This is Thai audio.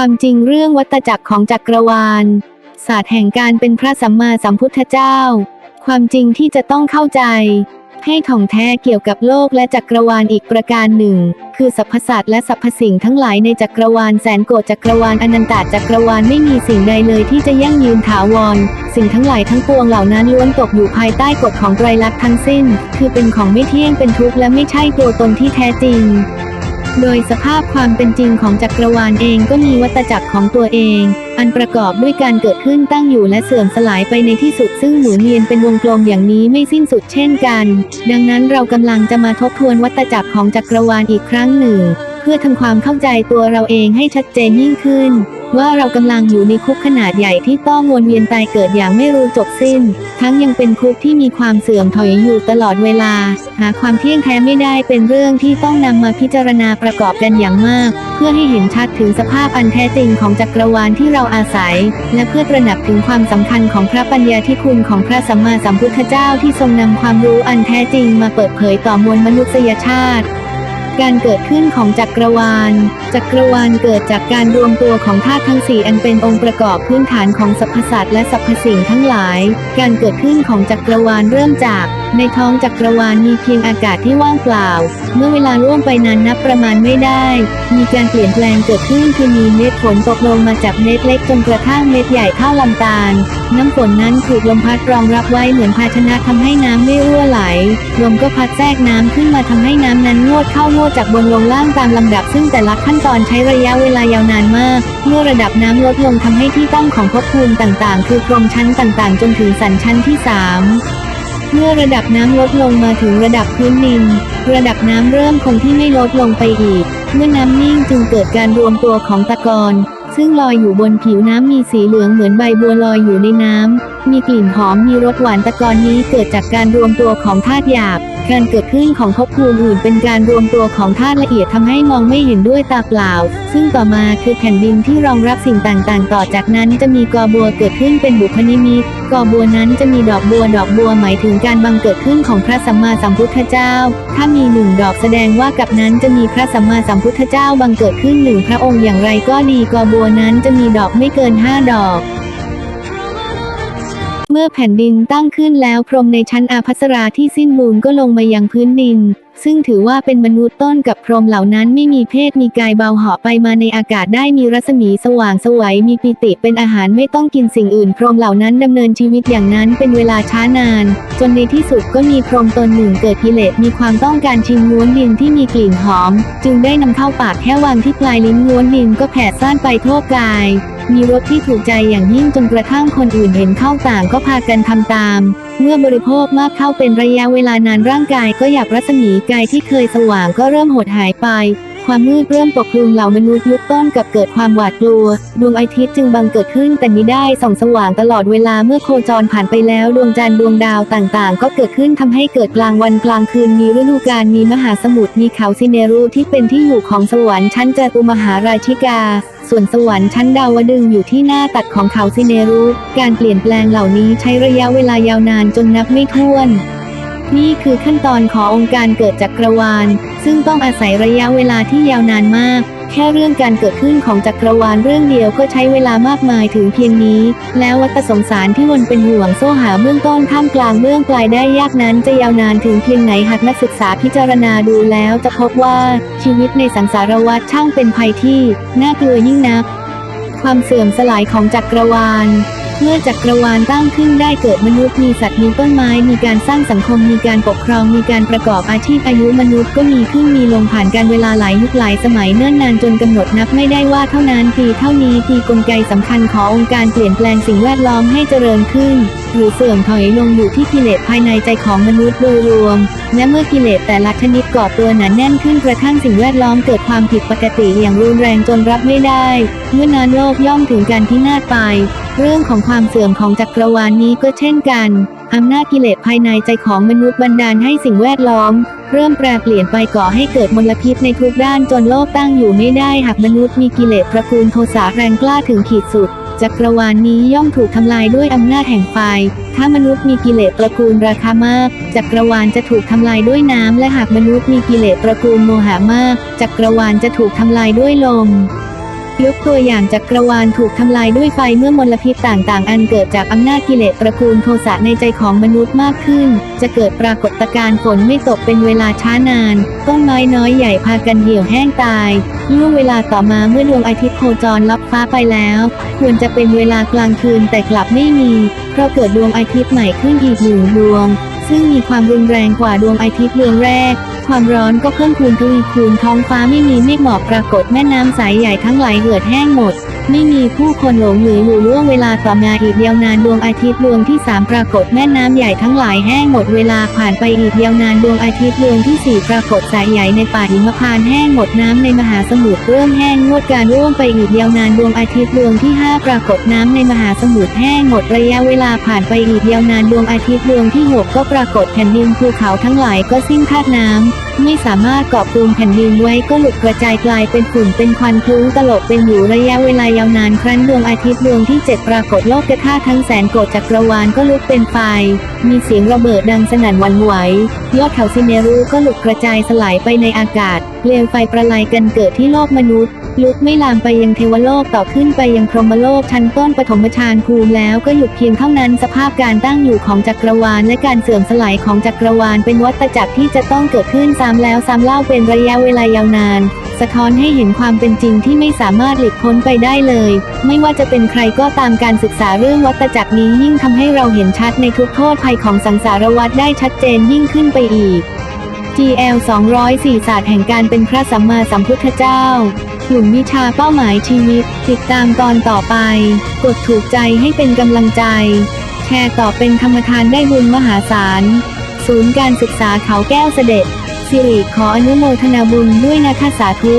ความจริงเรื่องวัตจักรของจักรวาล ศาสตร์แห่งการเป็นพระสัมมาสัมพุทธเจ้า ความจริงที่จะต้องเข้าใจ ให้ถ่องแท้เกี่ยวกับโลกและจักรวาลอีกประการหนึ่ง คือสรรพสัตว์และสรรพสิ่งทั้งหลายในจักรวาลแสนโกฏจักรวาลอนันตจักรวาลไม่มีสิ่งใดเลยที่จะยั่งยืนถาวร สิ่งทั้งหลายทั้งปวงเหล่านั้นล้วนตกอยู่ภายใต้กฎของไตรลักษณ์ทั้งสิ้น คือเป็นของไม่เที่ยงเป็นทุกข์และไม่ใช่ตัวตนที่แท้จริง โดยสภาพความเป็นจริงของจักรวาลเองก็มีวัตจักรของตัวเอง อันประกอบด้วยการเกิดขึ้นตั้งอยู่และเสื่อมสลายไปในที่สุดซึ่งหมุนเวียนเป็นวงกลมอย่างนี้ไม่สิ้นสุดเช่นกัน ดังนั้นเรากำลังจะมาทบทวนวัตจักรของจักรวาลอีกครั้งหนึ่ง เพื่อทำความเข้าใจตัวเราเองให้ชัดเจนยิ่งขึ้น ว่าเรากำลังอยู่ในคุกขนาดใหญ่ที่ต้องวนเวียนตายเกิดอย่างไม่รู้จบสิ้น ทั้งยังเป็นคุกที่มีความเสื่อมถอยอยู่ตลอดเวลา หาความเที่ยงแท้ไม่ได้เป็นเรื่องที่ต้องนำมาพิจารณาประกอบกันอย่างมาก เพื่อให้เห็นชัดถึงสภาพอันแท้จริงของจักรวาลที่เราอาศัย และเพื่อตระหนักถึงความสำคัญของพระปัญญาธิคุณของพระสัมมาสัมพุทธเจ้าที่ทรงนำความรู้อันแท้จริงมาเปิดเผยต่อมวลมนุษยชาติ การเกิดขึ้นของจักรวาลจักรวาลเกิดจากการรวมตัวของธาตุทั้งสี่อันเป็นองค์ประกอบพื้นฐานของสรรพสัตว์และสรรพสิ่งทั้งหลาย การเกิดขึ้นของจักรวาลเริ่มจาก ในท้องจักรวาลมีเพียงอากาศที่ว่างเปล่า เมื่อเวลาล่วงไปนานนับประมาณไม่ได้ มีการเปลี่ยนแปลงเกิดขึ้นคือมีเม็ดฝนตกลงมาจากเม็ดเล็กจนกระทั่งเม็ดใหญ่เท่าลำตาล น้ำฝนนั้นถูกลมพัดรองรับไว้เหมือนภาชนะทำให้น้ำไม่รั่วไหล ลมก็พัดแทรกน้ำขึ้นมาทำให้น้ำนั้นงวดเข้างวดจากบนลงล่างตามลำดับซึ่งแต่ละขั้นตอนใช้ระยะเวลายาวนานมาก เมื่อระดับน้ำลดลงทำให้ที่ตั้งของภพภูมิต่างๆ คือพรหมชั้นต่างๆ จนถึงสันชั้นที่สามเมื่อระดับน้ำลดลงมาถึงระดับพื้นดิน ระดับน้ำเริ่มคงที่ไม่ลดลงไปอีก เมื่อน้ำนิ่งจึงเกิดการรวมตัวของตะกอนซึ่งลอยอยู่บนผิวน้ำมีสีเหลืองเหมือนใบบัวลอยอยู่ในน้ำ มีกลิ่นหอมมีรสหวานตะกอนนี้เกิดจากการรวมตัวของธาตุหยาบ การเกิดขึ้นของภพภูมิอื่นเป็นการรวมตัวของธาตุละเอียดทำให้มองไม่เห็นด้วยตาเปล่า ซึ่งต่อมาคือแผ่นดินที่รองรับสิ่งต่างๆ ต่อจากนั้นจะมีกอบัวเกิดขึ้นเป็นบุพนิมิตกอบัวนั้นจะมีดอกบัวดอกบัวหมายถึงการบังเกิดขึ้นของพระสัมมาสัมพุทธเจ้า ถ้ามีหนึ่งดอกแสดงว่ากับนั้นจะมีพระสัมมาสัมพุทธเจ้าบังเกิดขึ้นหนึ่งพระองค์อย่างไรก็ดีกอบัวนั้นจะมีดอกไม่เกินห้าดอก มื่อแผ่นดินตั้งขึ้นแล้วพรมในชั้นอาภัสราที่สิ้นมูลก็ลงมายังพื้นดิน ซึ่งถือว่าเป็นมนุษย์ต้นกับพรมเหล่านั้นไม่มีเพศมีกายเบาเหาะไปมาในอากาศได้มีรัศมีสว่างสวัยมีปิติเป็นอาหารไม่ต้องกินสิ่งอื่น พรมเหล่านั้นดำเนินชีวิตอย่างนั้นเป็นเวลาช้านาน จนในที่สุดก็มีพรมตนหนึ่งเกิดกิเลสมีความต้องการชิมง้วนดินที่มีกลิ่นหอม จึงได้นำเข้าปากแค่วางที่ปลายลิ้นง้วนดินก็แผ่ซ่านไปทั่วกาย มีรสที่ถูกใจอย่างยิ่งจนกระทั่งคนอื่นเห็นเข้าต่างก็พากันทำตาม เมื่อบริโภคมากเข้าเป็นระยะเวลานานร่างกายก็หยาบรัศมีกายที่เคยสว่างก็เริ่มหดหายไป ความมืดเริ่มปกคลุมเหล่ามนุษย์ยุคต้นกับเกิดความหวาดกลัว ดวงอาทิตย์จึงบังเกิดขึ้นแต่มิได้ส่องสว่างตลอดเวลาเมื่อโคจรผ่านไปแล้วดวงจันทร์ดวงดาวต่างๆ ก็เกิดขึ้นทำให้เกิดกลางวันกลางคืนมีฤดูกาลมีมหาสมุทรมีเขาซิเนรุที่เป็นที่อยู่ของสวรรค์ชั้นจตุมหาราชิกาส่วนสวรรค์ชั้นดาวดึงอยู่ที่หน้าตัดของเขาซิเนรุการเปลี่ยนแปลงเหล่านี้ใช้ระยะเวลายาวนานจนนับไม่ถ้วน นี่คือขั้นตอนขององค์การเกิดจักรวาล ซึ่งต้องอาศัยระยะเวลาที่ยาวนานมาก แค่เรื่องการเกิดขึ้นของจักรวาลเรื่องเดียวก็ใช้เวลามากมายถึงเพียงนี้ แล้ววัฏสงสารที่วนเป็นห่วงโซ่หาเบื้องต้นท่ามกลางเบื้องปลายได้ยากนั้นจะยาวนานถึงเพียงไหนหากนักศึกษาพิจารณาดูแล้วจะพบว่าชีวิตในสังสารวัฏช่างเป็นภัยที่ น่ากลัวยิ่งนัก ความเสื่อมสลายของจักรวาล เมื่อจักรวาลตั้งขึ้นได้เกิดมนุษย์มีสัตว์มีต้นไม้มีการสร้างสังคมมีการปกครองมีการประกอบอาชีพอายุมนุษย์ก็มีขึ้นมีลงผ่านการเวลาหลายยุคหลายสมัยเนิ่นนานจนกำหนดนับไม่ได้ว่าเท่านั้นปีเท่านี้ปีกลไกสำคัญขององค์การเปลี่ยนแปลงสิ่งแวดล้อมให้เจริญขึ้น หรือเสื่อมถอยลงอยู่ที่กิเลสภายในใจของมนุษย์โดยรวมและเมื่อกิเลสแต่ละชนิดก่อตัวหนาแน่นขึ้นกระทั่งสิ่งแวดล้อมเกิดความผิดปกติอย่างรุนแรงจนรับไม่ได้ เมื่อนานโลกย่อมถึงการที่นาศไป เรื่องของความเสื่อมของจักรวาลนี้ก็เช่นกันอำนาจกิเลสภายในใจของมนุษย์บันดาลให้สิ่งแวดล้อม เริ่มแปรเปลี่ยนไปก่อให้เกิดมลพิษในทุกด้านจนโลกตั้งอยู่ไม่ได้หากมนุษย์มีกิเลสตระกูลโทสะแรงกล้าถึงขีดสุดจักรวาลนี้ย่อมถูกทำลายด้วยอำนาจแห่งไฟ ถ้ามนุษย์มีกิเลสตระกูลราคามาก จักรวาลจะถูกทำลายด้วยน้ำและหากมนุษย์มีกิเลสตระกูลโมหะมาก จักรวาลจะถูกทำลายด้วยลม ยกตัวอย่างจักรวาลถูกทำลายด้วยไฟเมื่อมลพิษต่างๆ อันเกิดจากอำนาจกิเลสตระกูลโทสะในใจของมนุษย์มากขึ้น จะเกิดปรากฏการณ์ฝนไม่ตกเป็นเวลาช้านาน ต้นไม้น้อยใหญ่พากันเหี่ยวแห้งตายล่วงเวลาต่อมาเมื่อดวงอาทิตย์โคจรลับฟ้าไปแล้ว ควรจะเป็นเวลากลางคืนแต่กลับไม่มี เพราะเกิดดวงอาทิตย์ใหม่ขึ้นอีกหนึ่งดวง ซึ่งมีความรุนแรงกว่าดวงอาทิตย์ดวงแรก ความร้อนก็เพิ่มคูณทวีคูณท้องฟ้าไม่มีเมฆหมอกปรากฏแม่น้ำสายใหญ่ทั้งหลายเหือดแห้งหมด ไม่มีผู้คนหลงเหลืออยู่ล่วงเวลาต่อมาอีกยาวนานดวงอาทิตย์ดวงที่สามปรากฏแม่น้ำใหญ่ทั้งหลายแห้งหมดเวลาผ่านไปอีกยาวนานดวงอาทิตย์ดวงที่สี่ปรากฏสายใหญ่ในป่าหิมพานแห้งหมดน้ำในมหาสมุทรเริ่มแห้งงวดการร่วงไปอีกยาวนานดวงอาทิตย์ดวงที่ห้าปรากฏน้ำในมหาสมุทรแห้งหมดระยะเวลาผ่านไปอีกยาวนานดวงอาทิตย์ดวงที่หกก็ปรากฏแผ่นดินภูเขาทั้งหลายก็สิ้นธาตุน้ำ ไม่สามารถเกาะกลุ่มแผ่นดินไว้ก็หลุดกระจายกลายเป็นฝุ่นเป็นควันคลุ้งตลบเป็นอยู่ระยะเวลายาวนานครั้นดวงอาทิตย์ดวงที่เจ็ดปรากฏโลกกระทาทั้งแสนโกฏจักรวาลก็ลุกเป็นไฟ มีเสียงระเบิดดังสนั่นหวันไหว ยอดเขาซิเนรูก็หลุดกระจายสลายไปในอากาศเปลวไฟประลายกันเกิดที่โลกมนุษย์ ลุกไม่ลามไปยังเทวโลกต่อขึ้นไปยังพรหมโลกชั้นต้นปฐมฌานภูมิแล้วก็หยุดเพียงเท่านั้นสภาพการตั้งอยู่ของจักรวาลและการเสื่อมสลายของจักรวาลเป็นวัฏจักรที่จะต้องเกิดขึ้นซ้ำแล้วซ้ำเล่าเป็นระยะเวลายาวนาน สะท้อนให้เห็นความเป็นจริงที่ไม่สามารถหลีกพ้นไปได้เลย ไม่ว่าจะเป็นใครก็ตามการศึกษาเรื่องวัฏจักรนี้ยิ่งทำให้เราเห็นชัดในทุกโทษภัยของสังสารวัฏได้ชัดเจนยิ่งขึ้นไปอีก GL 204ศาสตร์แห่งการเป็นพระสัมมาสัมพุทธเจ้า กลุ่มวิชาเป้าหมายชีวิต ติดตามตอนต่อไป กดถูกใจให้เป็นกำลังใจ แชร์ต่อเป็นธรรมทานได้บุญมหาศาล ศูนย์การศึกษาเขาแก้วเสด็จ สิริขออนุโมทนาบุญด้วยนะคะสาธุ